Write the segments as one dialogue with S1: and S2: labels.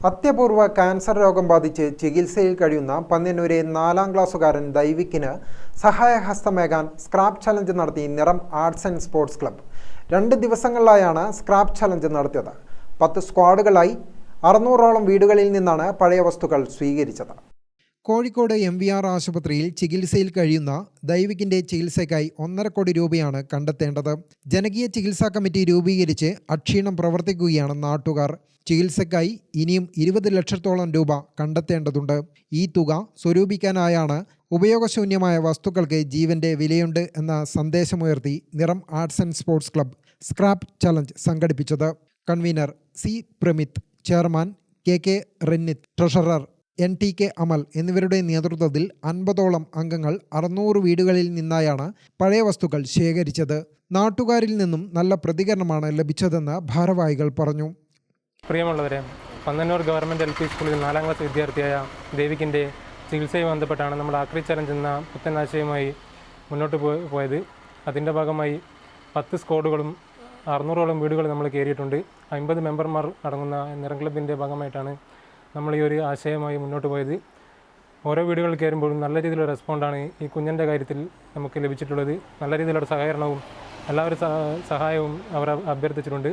S1: അത്യപൂർവ ക്യാൻസർ രോഗം ബാധിച്ച് ചികിത്സയിൽ കഴിയുന്ന പന്ന്യന്നൂരെ നാലാം ക്ലാസ്സുകാരൻ ദൈവിക്കിന് സഹായഹസ്തമേകാൻ സ്ക്രാപ്പ് ചലഞ്ച് നടത്തി നിറം ആർട്സ് ആൻഡ് സ്പോർട്സ് ക്ലബ്ബ് രണ്ട് ദിവസങ്ങളിലായാണ് സ്ക്രാപ്പ് ചലഞ്ച് നടത്തിയത്. പത്ത് സ്ക്വാഡുകളായി അറുന്നൂറോളം വീടുകളിൽ നിന്നാണ് പഴയ വസ്തുക്കൾ സ്വീകരിച്ചത്. കോഴിക്കോട് എം വി ആർ ആശുപത്രിയിൽ ചികിത്സയിൽ കഴിയുന്ന ദൈവികിന്റെ ചികിത്സയ്ക്കായി ഒന്നര കോടി രൂപയാണ് കണ്ടെത്തേണ്ടത്. ജനകീയ ചികിത്സാ കമ്മിറ്റി രൂപീകരിച്ച് അക്ഷീണം പ്രവർത്തിക്കുകയാണ് നാട്ടുകാർ. ചികിത്സയ്ക്കായി ഇനിയും ഇരുപത് ലക്ഷത്തോളം രൂപ കണ്ടെത്തേണ്ടതുണ്ട്. ഈ തുക സ്വരൂപിക്കാനായാണ് ഉപയോഗശൂന്യമായ വസ്തുക്കൾക്ക് ജീവന്റെ വിലയുണ്ട് എന്ന സന്ദേശമുയർത്തി നിറം arts and sports club scrap challenge സംഘടിപ്പിച്ചത്. Convener C Pramith chairman K K Rennith treasurer N T K Amal എന്നിവരുടെ നേതൃത്വത്തിൽ അൻപതോളം അംഗങ്ങൾ അറുന്നൂറ് വീടുകളിൽ നിന്നായാണ് പഴയ വസ്തുക്കൾ ശേഖരിച്ചത്. നാട്ടുകാരിൽ നിന്നും നല്ല പ്രതികരണമാണ് ലഭിച്ചതെന്ന് ഭാരവാഹികൾ പറഞ്ഞു.
S2: പ്രിയമുള്ളവരെ പന്നന്നൂർ ഗവൺമെന്റ് എൽ പി സ്കൂളിൽ നാലാം ക്ലാസ് വിദ്യാർത്ഥിയായ ദേവിക്കിന്റെ ചികിത്സയുമായി ബന്ധപ്പെട്ടാണ് നമ്മൾ ആക്രി ചലഞ്ച് എന്ന പുത്തൻ ആശയവുമായി മുന്നോട്ട് പോയ- പോയത്. അതിന്റെ ഭാഗമായി പത്ത് സ്ക്വാഡുകളും അറുന്നൂറോളം വീടുകൾ നമ്മൾ കയറിയിട്ടുണ്ട്. അമ്പത് മെമ്പർമാർ അടങ്ങുന്ന നിറം ക്ലബിന്റെ ഭാഗമായിട്ടാണ് നമ്മൾ ഈ ഒരു ആശയമായി മുന്നോട്ട് പോയത്. ഓരോ വീടുകളിൽ കയറുമ്പോഴും നല്ല രീതിയിലുള്ള റെസ്പോണ്ടാണ് ഈ കുഞ്ഞിന്റെ കാര്യത്തിൽ നമുക്ക് ലഭിച്ചിട്ടുള്ളത്. നല്ല രീതിയിലുള്ള സഹകരണവും എല്ലാവരും സഹായവും അവർ അഭ്യർത്ഥിച്ചിട്ടുണ്ട്.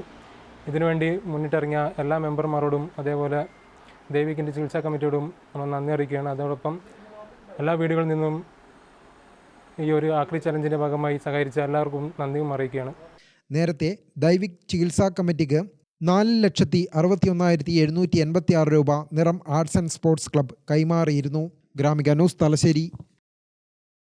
S2: ഇതിനുവേണ്ടി മുന്നിട്ടിറങ്ങിയ എല്ലാ മെമ്പർമാരോടും അതേപോലെ ദേവിക്കിന്റെ ചികിത്സാ കമ്മിറ്റിയോടും നമ്മൾ നന്ദി അറിയിക്കുകയാണ്. അതോടൊപ്പം എല്ലാ വീടുകളിൽ നിന്നും ഈ ഒരു ആക്രി ചലഞ്ചിന്റെ ഭാഗമായി സഹകരിച്ച എല്ലാവർക്കും നന്ദിയും അറിയിക്കുകയാണ്.
S1: നേരത്തെ ദൈവിക് ചികിത്സാ കമ്മിറ്റിക്ക് നാല് ലക്ഷത്തി അറുപത്തി ഒന്നായിരത്തി എഴുന്നൂറ്റി എൺപത്തി ആറ് രൂപ നിറം ആർട്സ് ആൻഡ് സ്പോർട്സ് ക്ലബ് കൈമാറിയിരുന്നു. ഗ്രാമിക ന്യൂസ് തലശ്ശേരി.